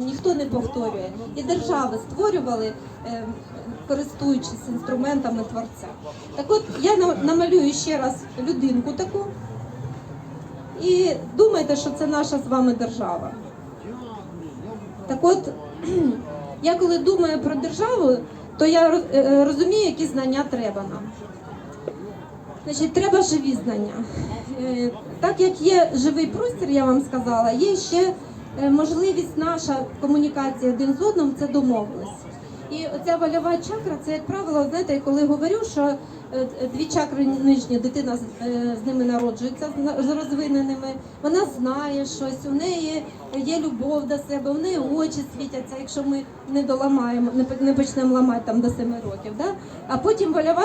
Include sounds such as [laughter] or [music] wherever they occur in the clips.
ніхто не повторює. І держави створювали, е, користуючись інструментами творця. Так от я на- намалюю ще раз людинку таку. І думайте, що це наша з вами держава. Так от, [clears throat] я коли думаю про державу, то я е, розумію, які знання треба нам. Значить, треба живі знання. Е, Так як є живий простір, я вам сказала, є ще е, можливість наша комунікація один з одним це домовленість. І оця вольова чакра, це як правило, знаєте, коли говорю, що е, дві чакри нижні дитина з, е, ними народжується з розвиненими, вона знає щось, у неї є любов до себе, у неї очі світяться, якщо ми не доламаємо, не, не почнемо ламати там до 7 років. Да? А потім вольова,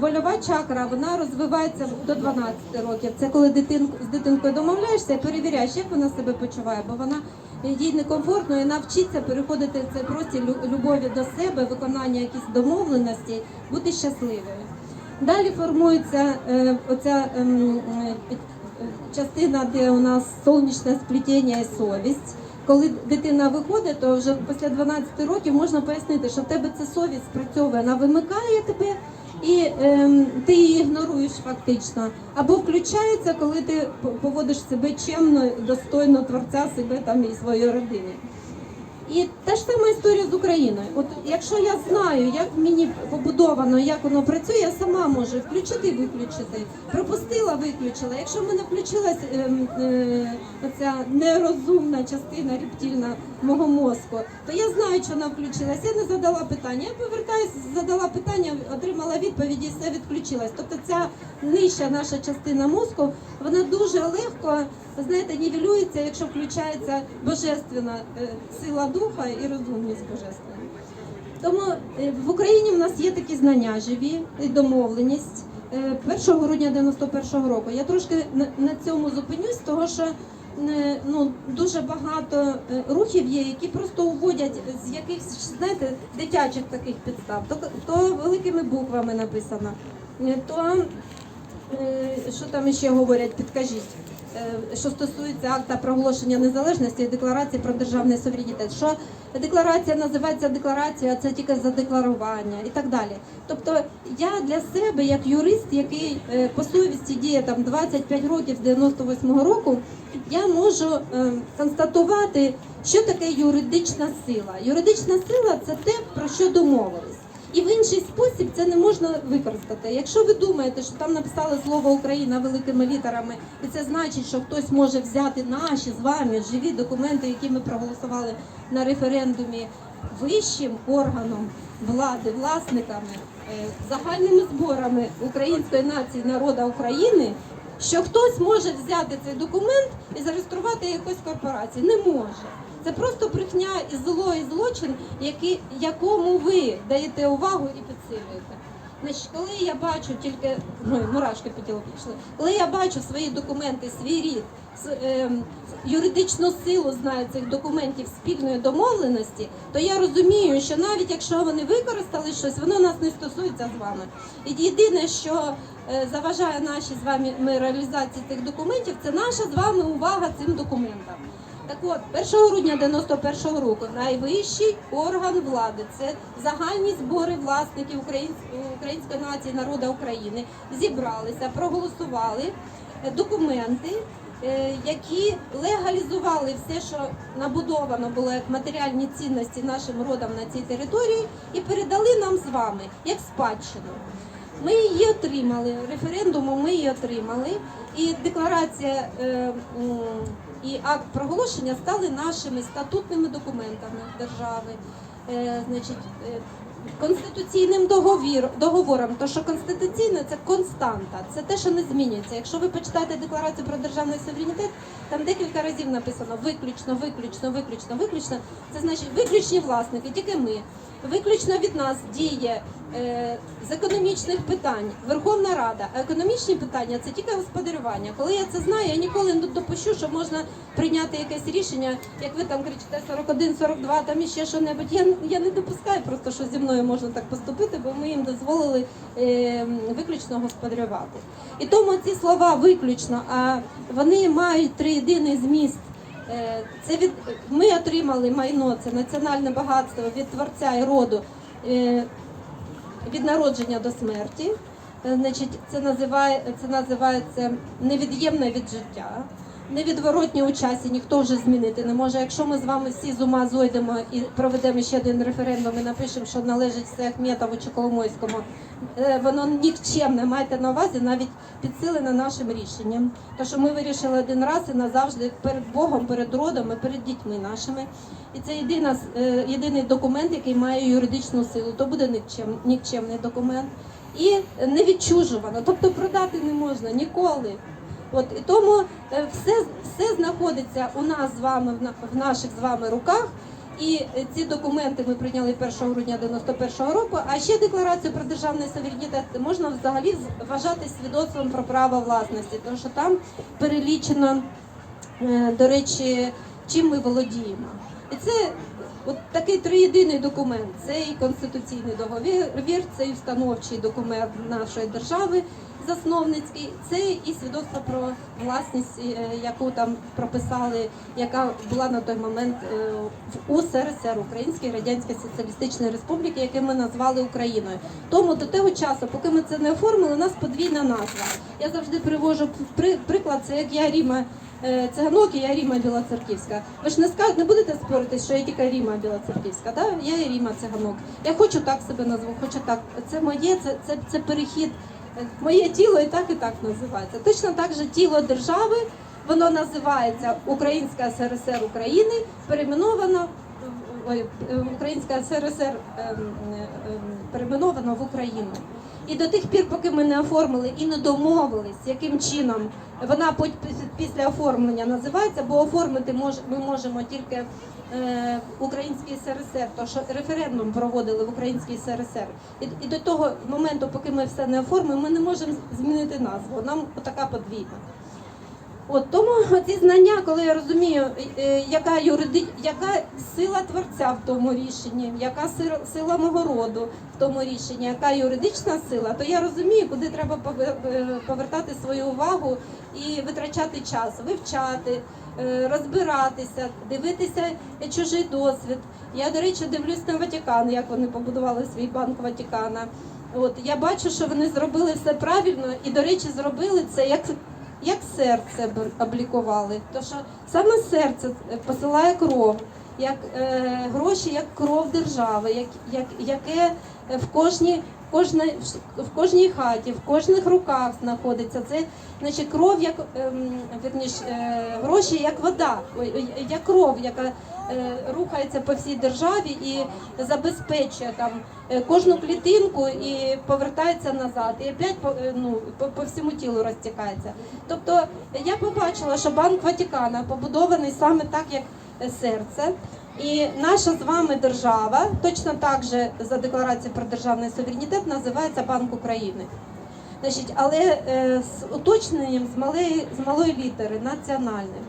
вольова чакра вона розвивається до 12 років. Це коли дитин, з дитинкою домовляєшся і перевіряєш, як вона себе почуває, бо вона їй некомфортно і навчиться переходити цей простір любові до себе, виконання якихось домовленостей, бути щасливою. Далі формується е, оця ем, е, е, частина, де у нас сонячне сплетіння і совість. Коли дитина виходить, то вже після 12 років можна пояснити, що в тебе це совість спрацьовує, вона вимикає тебе і ем, ти її ігноруєш фактично. Або включається, коли ти поводиш себе чемно, достойно творця себе там і своєї родини. І та ж сама історія з Україною. От якщо я знаю, як мені побудовано, як воно працює, я сама можу включити і виключити. Пропустила, виключила. Якщо в мене включилась ем, е, оця нерозумна частина рептильна мого мозку, то я знаю, що вона включилась. Я не задала питання. Я повертаюся, задала питання, отримала відповіді, і все відключилась. Тобто ця нижча наша частина мозку, вона дуже легко, знаєте, нівелюється, якщо включається божественна е, сила духа і розумність божественна. Тому е, в Україні в нас є такі знання живі домовленість. Е, 1 грудня 91-го року. Я трошки на, цьому зупинюсь, того що е, ну, дуже багато е, рухів є, які просто уводять з якихось, знаєте, дитячих таких підстав. То, то великими буквами написано, е, то е, що там ще говорять, підкажіть. Е, Що стосується акта проголошення незалежності і декларації про державний суверенітет, що декларація називається декларацією, а це тільки задекларування і так далі. Тобто я для себе, як юрист, який е, по совісті діє там 25 років з 98-го року, я можу е, констатувати, що таке юридична сила. Юридична сила це те, про що домовились. І в інший спосіб це не можна використати. Якщо ви думаєте, що там написали слово Україна великими літерами, і це значить, що хтось може взяти наші з вами живі документи, які ми проголосували на референдумі вищим органом влади, власниками, е, загальними зборами української нації, народа України, що хтось може взяти цей документ і зареєструвати якусь корпорацію. Не може. Це просто брехня і зло, і злочин, які, якому ви даєте увагу і підсилюєте. Значить, коли я бачу тільки ой, мурашки по тілу пішли, коли я бачу свої документи, свій рід, ем, юридичну силу знаю цих документів спільної домовленості, то я розумію, що навіть якщо вони використали щось, воно нас не стосується з вами. І єдине, що е, заважає нашій з вами ми реалізації цих документів, це наша з вами увага цим документам. Так от, 1 грудня 91-го року найвищий орган влади. Це загальні збори власників української, нації народу України. Зібралися, проголосували документи, е, які легалізували все, що набудовано було як матеріальні цінності нашим родам на цій території, і передали нам з вами як спадщину. Ми її отримали, референдумом ми її отримали, і декларація е, і акт проголошення стали нашими статутними документами держави. Е, значить, е, конституційним договір, договором, то що конституційне це константа, це те, що не змінюється. Якщо ви почитаєте декларацію про державний суверенітет, там декілька разів написано виключно, виключно, виключно, виключно. Це значить виключні власники, тільки ми. Виключно від нас діє е, з економічних питань Верховна Рада. А економічні питання це тільки господарювання. Коли я це знаю, я ніколи не допущу, що можна прийняти якесь рішення, як ви там кричите 41, 42, там іще що небудь. Я, я не допускаю просто, що зі мною можна так поступити, бо ми їм дозволили е, виключно господарювати. І тому ці слова виключно, а вони мають триєдиний зміст. Е, Це від ми отримали майно, це національне багатство від творця і роду е, від народження до смерті. Е, Значить, це називає це називається невід'ємне від життя. Невідворотні у часі ніхто вже змінити не може. Якщо ми з вами всі з ума зойдемо і проведемо ще один референдум і напишемо, що належить все Ахметову чи Коломойському, е, воно нікчемне, майте на увазі, навіть підсилене нашим рішенням. Тому що ми вирішили один раз і назавжди перед Богом, перед родом і перед дітьми нашими. І це єдина, е, єдиний документ, який має юридичну силу. То буде нікчем, нікчемний документ. І не відчужувано, тобто продати не можна ніколи. От і тому е, все, все знаходиться у нас з вами в наших з вами руках. І е, ці документи ми прийняли 1 грудня 91-го року. А ще декларацію про державний суверенітет можна взагалі вважати свідоцтвом про право власності, тому що там перелічено, е, до речі, чим ми володіємо. І це от такий триєдиний документ. Це і конституційний договір, це і встановчий документ нашої держави, засновницький, це і свідоцтво про власність, е, яку там прописали, яка була на той момент е, в УСРСР, Українській Радянської Соціалістичної Республіки, яке ми назвали Україною. Тому до того часу, поки ми це не оформили, у нас подвійна назва. Я завжди привожу приклад, це як я Ріма. е, Циганок і я Ріма Білоцерківська. Ви ж не скажете, не будете спорити, що я тільки Ріма Білоцерківська, да? Я Ріма Циганок. Я хочу так себе назву, хочу так. Це моє, це, це, це перехід. Е, Моє тіло і так, і так називається. Точно так же тіло держави, воно називається Українська СРСР України, перейменовано е, Українська СРСР ем, е, ем, перейменовано в Україну. І до тих пір, поки ми не оформили і не домовились, яким чином вона після оформлення називається, бо оформити ми можемо тільки е, Український СРСР, то що референдум проводили в Українській СРСР. І до того моменту, поки ми все не оформимо, ми не можемо змінити назву. Нам така подвійна. От тому ці знання, коли я розумію, е, яка юриди... яка сила творця в тому рішенні, яка сила, мого роду в тому рішенні, яка юридична сила, то я розумію, куди треба е, повертати свою увагу і витрачати час, вивчати, е, розбиратися, дивитися чужий досвід. Я, до речі, дивлюсь на Ватикан, як вони побудували свій банк Ватикана. От я бачу, що вони зробили все правильно, і, до речі, зробили це як як серце облікували. То що саме серце е, посилає кров, як е, гроші, як кров держави, як, як, яке в кожній. Кожна, в кожній хаті, в кожних руках знаходиться. Це, значить, кров, як ем, вірніш, е, гроші, як вода, як кров, яка е, рухається по всій державі і забезпечує там е, кожну клітинку і повертається назад, і опять ну, по, по всьому тілу розтікається. Тобто я побачила, що банк Ватикана побудований саме так, як серце. І наша з вами держава, точно так же за декларацією про державний суверенітет, називається Банк України. Значить, але е, з уточненням з малої, з малої літери національним.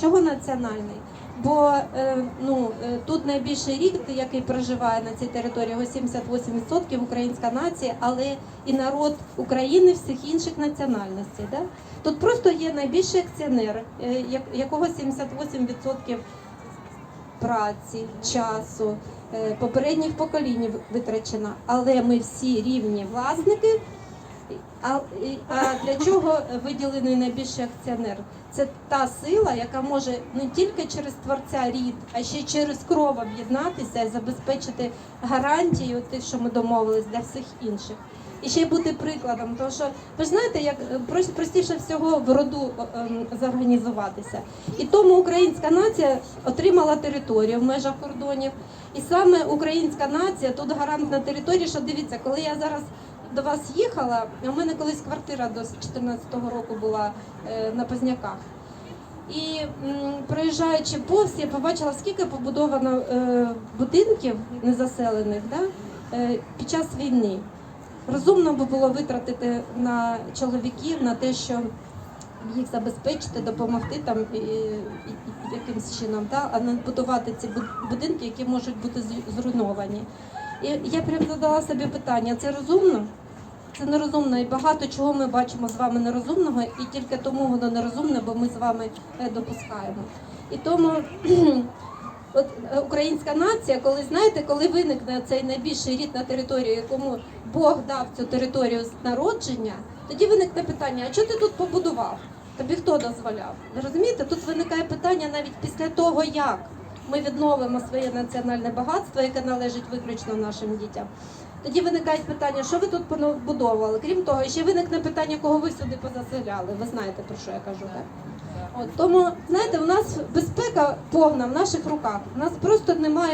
Чого національний? Бо е, ну, е, тут найбільший рік, який проживає на цій території, його 78% українська нація, але і народ України всіх інших національностей. Да? Тут просто є найбільший акціонер, е, як- якого 78% праці, часу, е, попередніх поколінь витрачено, але ми всі рівні власники. А, для чого виділений найбільший акціонер? Це та сила, яка може не тільки через творця рід, а ще через кров об'єднатися і забезпечити гарантію тих, що ми домовились для всіх інших. І ще й бути прикладом, тому що ви знаєте, як е, простіше всього в роду е, зорганізуватися. І тому українська нація отримала територію в межах кордонів. І саме українська нація тут гарант на території, що дивіться, коли я зараз до вас їхала, в мене колись квартира до 14-го року була е, на Позняках. І м, проїжджаючи повз, я побачила, скільки побудовано е, будинків незаселених да, е, під час війни. Розумно би було витратити на чоловіків, на те, що їх забезпечити, допомогти там і, і, якимось чином, да, а не будувати ці буд- будинки, які можуть бути зруйновані. І я прям задала собі питання: це розумно? це нерозумно, і багато чого ми бачимо з вами нерозумного, і тільки тому воно нерозумне, бо ми з вами допускаємо. І тому [clears throat] от е, українська нація, коли знаєте, коли виникне цей найбільший рід на території, якому Бог дав цю територію з народження, тоді виникне питання: а що ти тут побудував? Тобі хто дозволяв? Розумієте? Тут виникає питання навіть після того, як ми відновимо своє національне багатство, яке належить виключно нашим дітям. Тоді виникають питання, що ви тут побудовували. Крім того, ще виникне питання, кого ви сюди позаселяли. Ви знаєте про що я кажу, так? От тому, знаєте, у нас безпека повна в наших руках. У нас просто немає